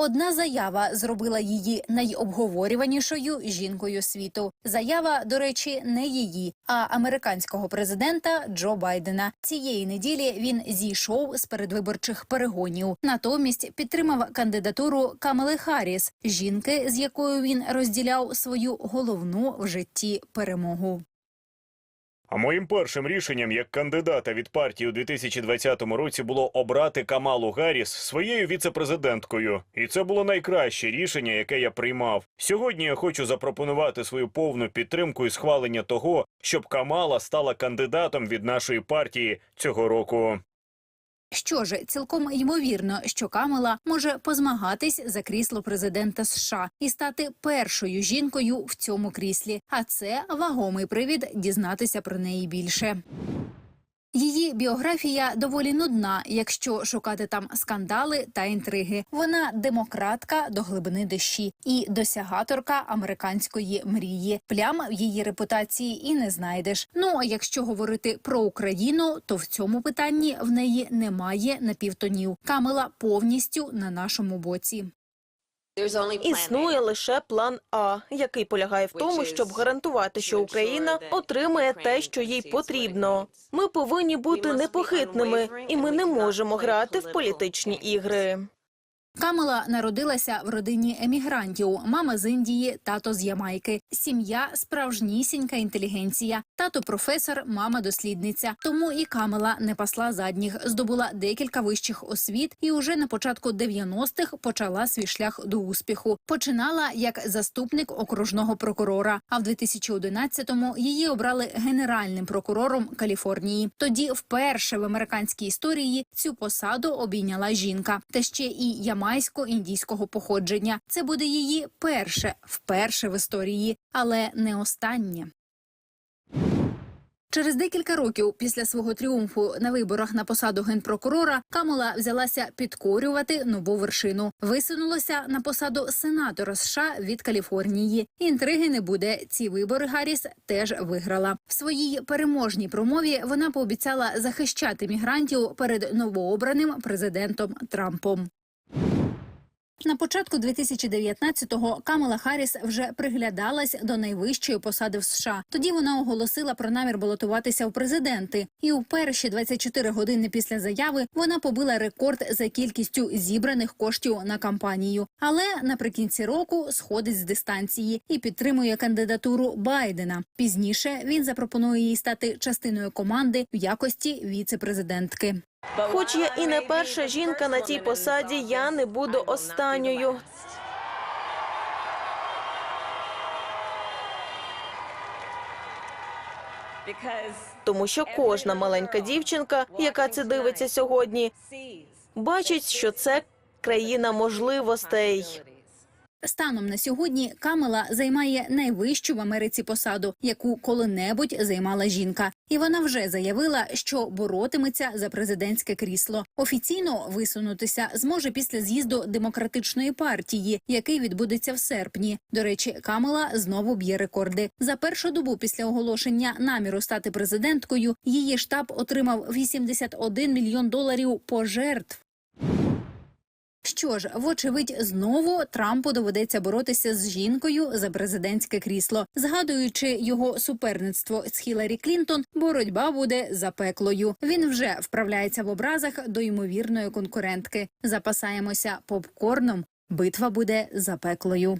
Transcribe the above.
Одна заява зробила її найобговорюванішою жінкою світу. Заява, до речі, не її, а американського президента Джо Байдена. Цієї неділі він зійшов з передвиборчих перегонів. Натомість підтримав кандидатуру Камели Харріс, жінки, з якою він розділяв свою головну в житті перемогу. А моїм першим рішенням як кандидата від партії у 2020 році було обрати Камалу Гарріс своєю віцепрезиденткою, і це було найкраще рішення, яке я приймав. Сьогодні я хочу запропонувати свою повну підтримку і схвалення того, щоб Камала стала кандидатом від нашої партії цього року. Що ж, цілком ймовірно, що Камела може позмагатись за крісло президента США і стати першою жінкою в цьому кріслі. А це вагомий привід дізнатися про неї більше. Її біографія доволі нудна, якщо шукати там скандали та інтриги. Вона демократка до глибини душі і досягаторка американської мрії. Плям в її репутації і не знайдеш. Ну а якщо говорити про Україну, то в цьому питанні в неї немає напівтонів. Камела повністю на нашому боці. Існує лише план А, який полягає в тому, щоб гарантувати, що Україна отримає те, що їй потрібно. Ми повинні бути непохитними, і ми не можемо грати в політичні ігри. Камела народилася в родині емігрантів. Мама з Індії, тато з Ямайки. Сім'я справжнісінька інтелігенція. Тато професор, мама дослідниця. Тому і Камела не пасла задніх, здобула декілька вищих освіт і уже на початку 90-х почала свій шлях до успіху. Починала як заступник окружного прокурора. А в 2011-му її обрали генеральним прокурором Каліфорнії. Тоді вперше в американській історії цю посаду обійняла жінка, та ще і ямайсько-індійського походження. Це буде її перше, вперше в історії, але не останнє. Через декілька років після свого тріумфу на виборах на посаду генпрокурора Камала взялася підкорювати нову вершину. Висунулася на посаду сенатора США від Каліфорнії. Інтриги не буде. Ці вибори Гарріс теж виграла. В своїй переможній промові вона пообіцяла захищати мігрантів перед новообраним президентом Трампом. На початку 2019-го Камала Харріс вже приглядалась до найвищої посади в США. Тоді вона оголосила про намір балотуватися в президенти, і у перші 24 години після заяви вона побила рекорд за кількістю зібраних коштів на кампанію. Але наприкінці року сходить з дистанції і підтримує кандидатуру Байдена. Пізніше він запропонує їй стати частиною команди в якості віце-президентки. Хоч я і не перша жінка на тій посаді, я не буду останньою. Тому що кожна маленька дівчинка, яка це дивиться сьогодні, бачить, що це країна можливостей. Станом на сьогодні Камела займає найвищу в Америці посаду, яку коли-небудь займала жінка, і вона вже заявила, що боротиметься за президентське крісло. Офіційно висунутися зможе після з'їзду демократичної партії, який відбудеться в серпні. До речі, Камела знову б'є рекорди. За першу добу після оголошення наміру стати президенткою її штаб отримав 81 мільйон доларів пожертв. Що ж, вочевидь, знову Трампу доведеться боротися з жінкою за президентське крісло. Згадуючи його суперництво з Хіларі Клінтон, боротьба буде запеклою. Він вже вправляється в образах до ймовірної конкурентки. Запасаємося попкорном. Битва буде запеклою.